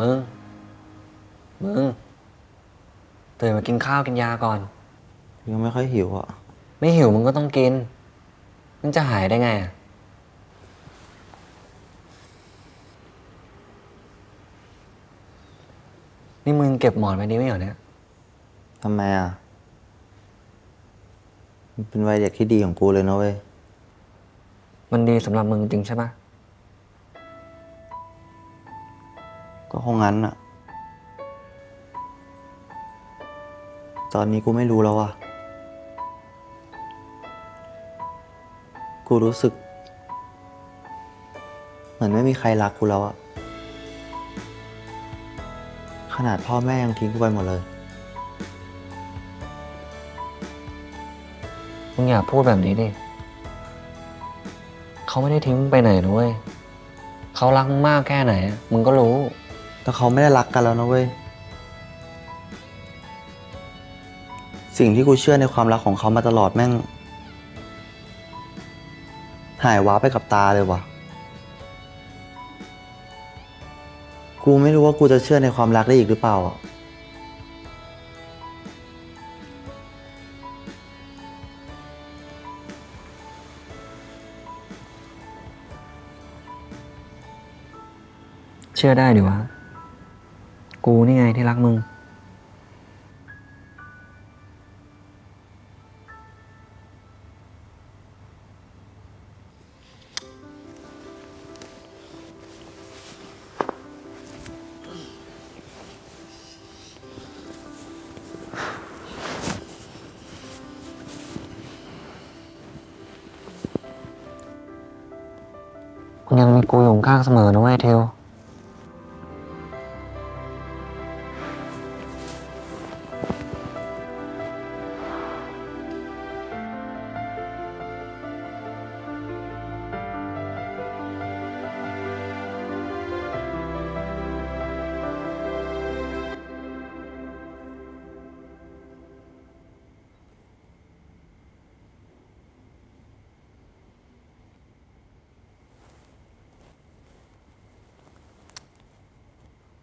มึง มึง ตื่นมากินข้าวกินยาก่อน ยังไม่ค่อยหิวอะ ไม่หิวมึงก็ต้องกินมันจะหายได้ไงอะนี่มึงเก็บหมอนไว้นี้ไม่เหรอเนี่ย ทำไมอะ มันเป็นวัยเด็กที่ดีของกูเลยนะเว้ย มันดีสำหรับมึงจริงใช่ปะ ก็คงงั้นอะตอนนี้กูไม่รู้แล้วอะกูรู้สึก เหมือนไม่มีใครรักกูแล้วอะขนาดพ่อแม่ยังทิ้งกูไปหมดเลย มึงอยากพูดแบบนี้ดิ เขาไม่ได้ทิ้งมึงไปไหนนะเว้ยเขารักมึงมากแค่ไหน มึงก็รู้ แต่เขาไม่ได้รักกันแล้วนะเว้ย สิ่งที่กูเชื่อในความรักของเขามาตลอดแม่ง หายว้าไปกับตาเลยว่ะ กูไม่รู้ว่ากูจะเชื่อในความรักได้อีกหรือเปล่าอะเชื่อได้ดิวะ กูนี่ไงที่รักมึงยังมีกูอยู่ข้างเสมอนะเว้ยเทล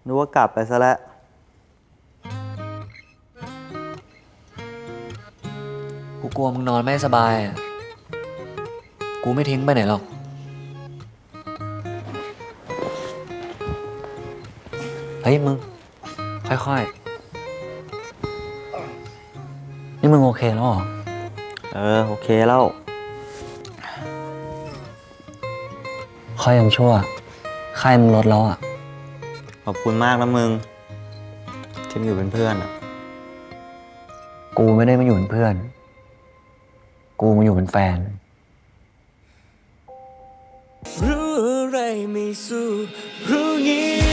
นึกว่ากลับไปซะแล้วกูกลัวมึงนอนไม่สบายอะ กูไม่ทิ้งไปไหนหรอก เฮ้ยมึง ค่อยๆ นี่มึงโอเคแล้วเหรอ เออ โอเคแล้ว ค่อยยังชั่วไข้มึงลดแล้วอะ ขอบคุณมากนะมึง ที่มาอยู่เป็นเพื่อนอะกูไม่ได้มาอยู่เป็นเพื่อน กูมาอยู่เป็นแฟน รู้อะไรไม่สู้รู้งี้